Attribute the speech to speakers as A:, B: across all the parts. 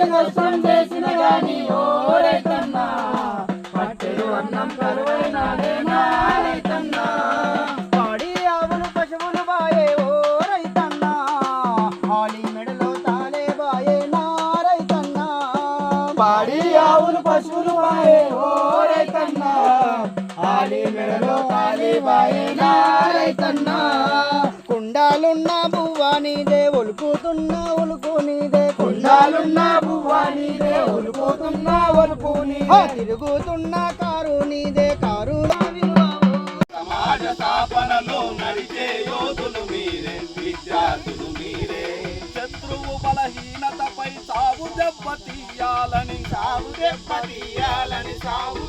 A: పడి నష్టం చేసిన గాని ఓ రైతన్నా పట్టెడు అన్నం కరువైనాడేనా రైతన్నా.
B: పాడి ఆవులు పశువులు బాయే ఓ రైతన్నా ఆలి మెడలో తాలే బాయే నా రైతన్నా.
A: పాడి ఆవులు పశువులు బాయే ఓ రైతన్నా ఆలి మెడలో తాలే బాయే నా రైతన్నా.
B: కుండాలున్న బువ్వ నీదే ఒలుకుతున్న ఒలుకు నీదే.
A: కుండాలున్న
B: ఆ,
A: నీదే
B: తిరుగుతున్న కారు నీదే కారు
C: సమాజ స్థాపనలో నడిచే యోధులు మీరే విద్యార్థులు మీరే. శత్రువు బలహీనతపై సాగు దెబ్బతీయాలని సాగు దెబ్బతీయాలని సాగు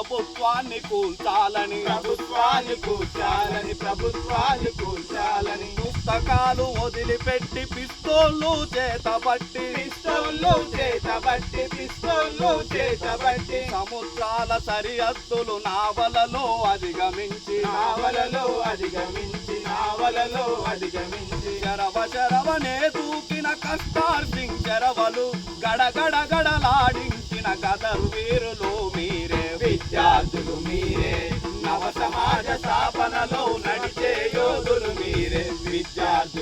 C: ప్రభుత్వాన్ని కూల్చాలని. ప్రభుత్వాన్ని కూల్చాలని ప్రభుత్వాన్ని కూల్చాలని. పుస్తకాలు వదిలిపెట్టి పిస్తోళ్ళు చేతబట్టి పిస్తోళ్ళు చేతబట్టి పిస్తోళ్ళు చేతబట్టి సముద్రాల సరిహద్దులు నావలలో అధిగమించి. నావలలో అధిగమించి నావలలో అధిగమించి. శరవ శరవనే దూకిన కష్టార్జింగ్ శరవలు. గడగడ గడలాడించిన వీరులు త్యాజులు మీరే. నవ సమాజ స్థాపనలో నడిచే యోగులు మీరే. విద్యార్థులు